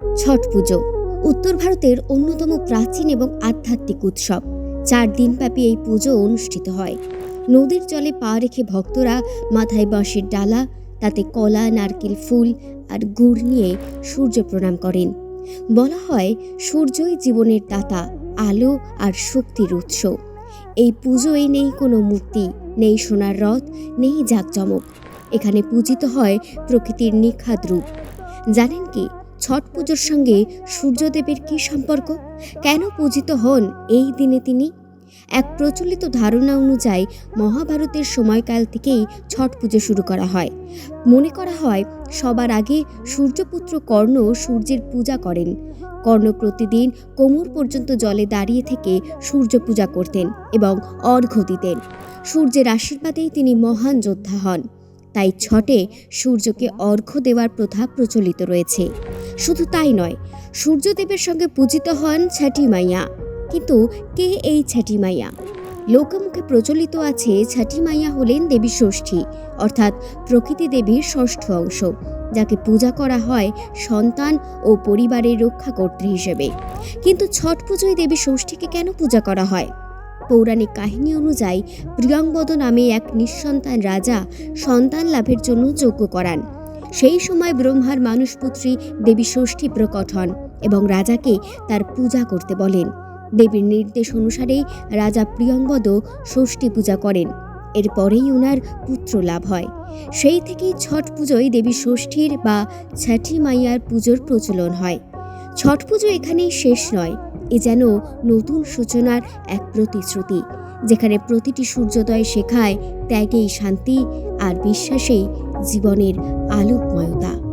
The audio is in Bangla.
ছট পুজো। উত্তর ভারতের অন্যতম প্রাচীন এবং আধ্যাত্মিক উৎসব। চার দিনব্যাপী এই পুজো অনুষ্ঠিত হয়। নদীর জলে পা রেখে ভক্তরা মাথায় বাঁশের ডালা, তাতে কলা, নারকেল ফুল আর গুড় নিয়ে সূর্য প্রণাম করেন। বলা হয়, সূর্যই জীবনের দাতা, আলো আর শক্তির উৎস। এই পুজোয় নেই কোনো মূর্তি, নেই সোনার রথ, নেই জাঁকজমক। এখানে পূজিত হয় প্রকৃতির নিখাদ রূপ। জানেন কি ছট পুজোর সঙ্গে সূর্যদেবের কী সম্পর্ক? কেন পূজিত হন এই দিনে তিনি? এক প্রচলিত ধারণা অনুযায়ী মহাভারতের সময়কাল থেকেই ছট পুজো শুরু করা হয়। মনে করা হয়, সবার আগে সূর্যপুত্র কর্ণ সূর্যের পূজা করেন। কর্ণ প্রতিদিন কোমর পর্যন্ত জলে দাঁড়িয়ে থেকে সূর্য পূজা করতেন এবং অর্ঘ্য দিতেন। সূর্যের আশীর্বাদেই তিনি মহান যোদ্ধা হন। তাই ছটে সূর্যকে অর্ঘ্য দেওয়ার প্রথা প্রচলিত রয়েছে। শুধু তাই নয়, সূর্যদেবের সঙ্গে পূজিত হন ছাটি মাইয়া। কিন্তু কে এই ছাটি মাইয়া? লোকমুখে প্রচলিত আছে ছাটি মাইয়া হলেন দেবী ষষ্ঠী, অর্থাৎ প্রকৃতি দেবীর ষষ্ঠ অংশ, যাকে পূজা করা হয় সন্তান ও পরিবারের রক্ষাকর্ত্রী হিসেবে। কিন্তু ছট পুজোয় দেবী ষষ্ঠীকে কেন পূজা করা হয়? পৌরাণিক কাহিনী অনুযায়ী প্রিয়ংবদ নামে এক নিঃসন্তান রাজা সন্তান লাভের জন্য যজ্ঞ করান। সেই সময় ব্রহ্মার মানুষপুত্রী দেবী ষষ্ঠী প্রকট হন এবং রাজাকে তার পূজা করতে বলেন। দেবীর নির্দেশ অনুসারেই রাজা প্রিয়ংবদ ষষ্ঠী পূজা করেন। এরপরেই ওনার পুত্র লাভ হয়। সেই থেকেই ছট পুজোয় দেবী ষষ্ঠীর বা ছাঠি মাইয়ার পুজোর প্রচলন হয়। ছট পুজো এখানেই শেষ নয়। এ যেন নতুন সূচনার এক প্রতিশ্রুতি, যেখানে প্রতিটি সূর্যোদয় শেখায় ত্যাগেই শান্তি আর বিশ্বাসেই জীবনের আলোকময়তা।